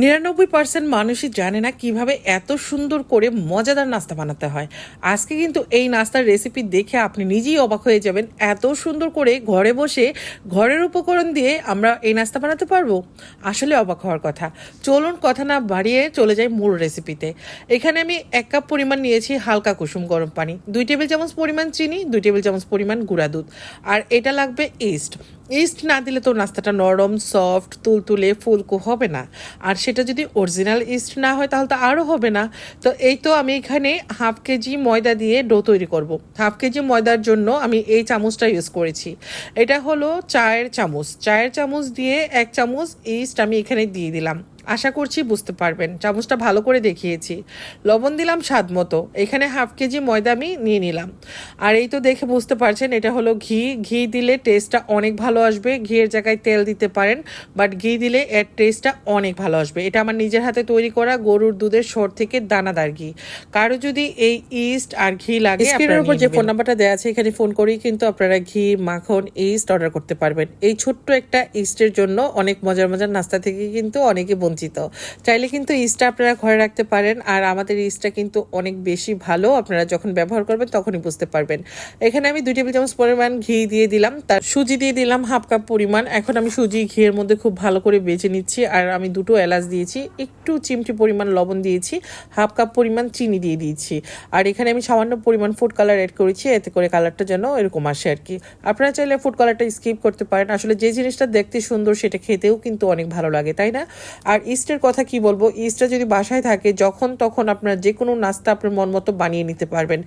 নিরানব্বই পার্সেন্ট মানুষই জানে না কীভাবে এত সুন্দর করে মজাদার নাস্তা বানাতে হয়। আজকে কিন্তু এই নাস্তার রেসিপি দেখে আপনি নিজেই অবাক হয়ে যাবেন, এত সুন্দর করে ঘরে বসে ঘরের উপকরণ দিয়ে আমরা এই নাস্তা বানাতে পারব। আসলে অবাক হওয়ার কথা। চলুন কথা না বাড়িয়ে চলে যাই মূল রেসিপিতে এখানে আমি এক কাপ পরিমাণ নিয়েছি হালকা কুসুম গরম পানি, দুই টেবিল চামচ পরিমাণ চিনি, দুই টেবিল চামচ পরিমাণ গুঁড়া দুধ, আর এটা লাগবে ইস্ট ইস্ট না দিলে তো নাস্তাটা নরম সফট তুলতুলে, ফুলকু হবে না। আর সেটা যদি অরিজিনাল ইস্ট না হয় তাহলে তো আরও হবে না। তো এই তো আমি এখানে হাফ কেজি ময়দা দিয়ে ডো তৈরি করব। হাফ কেজি ময়দার জন্য আমি এই চামচটা ইউজ করেছি। এটা হলো চায়ের চামচ। চায়ের চামচ দিয়ে এক চামচ ইস্ট আমি এখানে দিয়ে দিলাম। আশা করছি বুঝতে পারবেন। চামচটা ভালো করে দেখিয়েছি। লবণ দিলাম স্বাদ মতো। এখানে হাফ কেজি ময়দা আমি নিয়ে নিলাম। আর এই তো দেখে বুঝতে পারছেন এটা হলো ঘি। ঘি দিলে টেস্টটা অনেক ভালো আসবে। ঘিয়ের জায়গায় তেল দিতে পারেন বাট ঘি দিলে এর টেস্টটা অনেক ভালো আসবে। এটা আমার নিজের হাতে তৈরি করা গরুর দুধের সর থেকে দানাদার ঘি। কারও যদি এই ইস্ট আর ঘি লাগে স্ক্রিনের উপর যে ফোন নাম্বারটা দেওয়া আছে এখানে ফোন করেই কিন্তু আপনারা ঘি মাখন ইস্ট অর্ডার করতে পারবেন। এই ছোট্ট একটা ইস্টের জন্য অনেক মজার মজার নাস্তা থেকে কিন্তু অনেকে বঞ্চিত। চাইলে কিন্তু ইস্টটা আপনারা ঘরে রাখতে পারেন, আর আমাদের ইস্টটা কিন্তু অনেক বেশি ভালো। আপনারা যখন ব্যবহার করবেন তখনই বুঝতে পারবেন। এখানে আমি দুই টেবিল চামচ পরিমাণ ঘি দিয়ে দিলাম। তার সুজি দিয়ে দিলাম হাফ কাপ পরিমাণ। এখন আমি সুজি ঘিয়ের মধ্যে খুব ভালো করে বেছে নিচ্ছি, আর আমি দুটো এলাচ দিয়েছি, একটু চিমটি পরিমাণ লবণ দিয়েছি, হাফ কাপ পরিমাণ চিনি দিয়ে দিয়েছি। আর এখানে আমি সামান্য পরিমাণ ফুড কালার অ্যাড করেছি, এতে করে কালারটা যেন এরকম আসে আর কি। আপনারা চাইলে ফুড কালারটা স্কিপ করতে পারেন। আসলে যে জিনিসটা দেখতে সুন্দর সেটা খেতেও কিন্তু অনেক ভালো লাগে, তাই না? আর ইস্টের কথা কি বলব? ইস্টটা যদি বাসায় থাকে, যখন তখন আপনার যে কোনো নাস্তা আপনার মন মতো বানিয়ে নিতে পারবেন।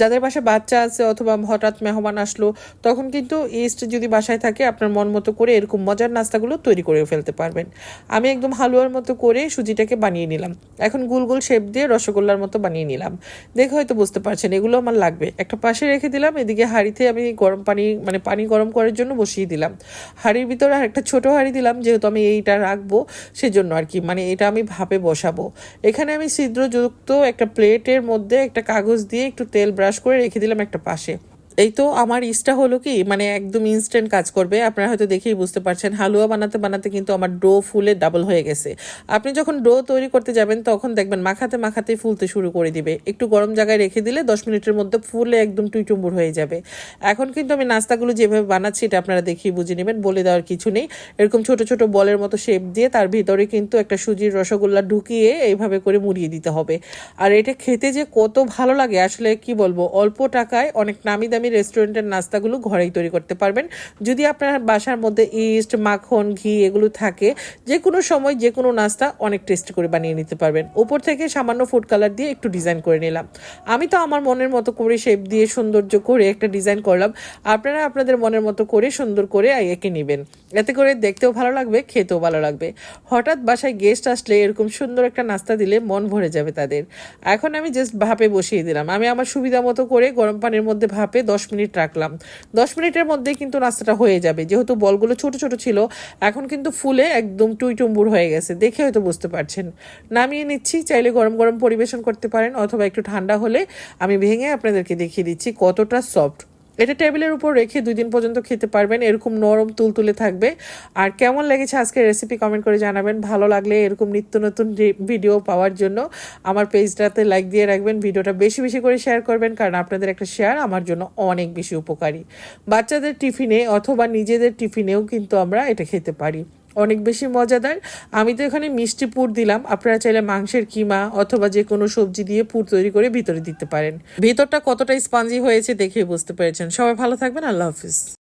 যাদের বাসায় বাচ্চা আছে অথবা হঠাৎ মেহমান আসলো, তখন কিন্তু ইস্ট যদি বাসায় থাকে, আপনার মন মতো করে এরকম মজার নাস্তাগুলো তৈরি করে ফেলতে পারবেন। আমি একদম হালুয়ার মতো করে সুজিটাকে বানিয়ে নিলাম। এখন গোল গোল শেপ দিয়ে রসগোল্লার মতো বানিয়ে নিলাম। দেখে হয়তো বুঝতে পারছেন, এগুলো আমার লাগবে। একটা পাশে রেখে দিলাম, এদিকে হাঁড়িতে আমি গরম পানি মানে পানি গরম করার জন্য বসিয়ে দিলাম। হাঁড়ির ভিতরে আর একটা ছোটো হাঁড়ি দিলাম, যেহেতু আমি এইটা রাখব, সেজন্য আর কি মানে এটা আমি ভাপে বসাবো। এখানে আমি ছিদ্রযুক্ত একটা প্লেটের মধ্যে একটা কাগজ দিয়ে একটু তেল ব্রাশ করে রেখে দিলাম একটা পাশে। এই তো আমার ইস্টটা হলো কি মানে একদম ইনস্ট্যান্ট কাজ করবে। আপনারা হয়তো দেখেই বুঝতে পারছেন, হালুয়া বানাতে বানাতে কিন্তু আমার ডো ফুলে ডাবল হয়ে গেছে। আপনি যখন ডো তৈরি করতে যাবেন, তখন দেখবেন মাখাতে মাখাতে ফুলতে শুরু করে দিবে। একটু গরম জায়গায় রেখে দিলে দশ মিনিটের মধ্যে ফুলে একদম টুইটুম্বুর হয়ে যাবে। এখন কিন্তু আমি নাস্তাগুলো যেভাবে বানাচ্ছি, এটা আপনারা দেখিয়ে বুঝে নেবেন, বলে দেওয়ার কিছু নেই। এরকম ছোট ছোট বলের মতো শেপ দিয়ে তার ভিতরে কিন্তু একটা সুজির রসগোল্লা ঢুকিয়ে এইভাবে করে মুড়িয়ে দিতে হবে। আর এটা খেতে যে কত ভালো লাগে, আসলে কি বলব, অল্প টাকায় অনেক নামি দামি রেস্টুরেন্টের নাস্তাগুলো ঘরেই তৈরি করতে পারবেন। যদি আপনার বাসার মধ্যে ইস্ট, মাখন, ঘি এগুলো থাকে যে কোনো সময় যে কোনো নাস্তা অনেক টেস্ট করে বানিয়ে নিতে পারবেন। উপর থেকে সামান্য ফুড কালার দিয়ে একটু ডিজাইন করে নিলাম। আমি তো আমার মনের মতো করে শেপ দিয়ে সৌন্দর্য করে একটা ডিজাইন করলাম। আপনারা আপনাদের মনের মতো করে সুন্দর করে এঁকে নেবেন। এতে করে দেখতেও ভালো লাগবে, খেতেও ভালো লাগবে। হঠাৎ বাসায় গেস্ট আসলে এরকম সুন্দর একটা নাস্তা দিলে মন ভরে যাবে তাদের। এখন আমি জাস্ট ভাপে বসিয়ে দিলাম। আমি আমার সুবিধা মতো করে গরম পানির মধ্যে ভাপে দশ মিনিট রাখলাম। দশ মিনিটের মধ্যে কিন্তু নাস্তাটা হয়ে যাবে। যেহেতু বলগুলো ছোট ছোট ছিল, এখন কিন্তু ফুলে একদম টুইটুম্বুর হয়ে গেছে। দেখে হয়তো বুঝতে পারছেন। নামিয়ে নিচ্ছি, চাইলে গরম গরম পরিবেশন করতে পারেন, অথবা একটু ঠান্ডা হলে আমি ভেঙে আপনাদেরকে দেখিয়ে দিচ্ছি কতটা সফট এটা টেবিলের উপর রেখে দুই দিন পর্যন্ত খেতে পারবেন। এরকম নরম তুলতুলে থাকবে। আর কেমন লেগেছে আজকে রেসিপি কমেন্ট করে জানাবেন। ভালো লাগলে এরকম নিত্য নতুন ভিডিও পাওয়ার জন্য আমার পেজটাতে লাইক দিয়ে রাখবেন। ভিডিওটা বেশি বেশি করে শেয়ার করবেন কারণ আপনাদের একটা শেয়ার আমার জন্য অনেক বেশি উপকারী। বাচ্চাদের টিফিনে অথবা নিজেদের টিফিনেও কিন্তু আমরা এটা খেতে পারি। অনেক বেশি মজাদার। আমি তো এখানে মিষ্টি পুর দিলাম। আপনারা চাইলে মাংসের কিমা অথবা যে কোনো সবজি দিয়ে পুর তৈরি করে ভিতরে দিতে পারেন। ভিতরটা কতটা স্পঞ্জি হয়েছে দেখে বুঝতে পেরেছেন। সবাই ভালো থাকবেন। আল্লাহ হাফিজ।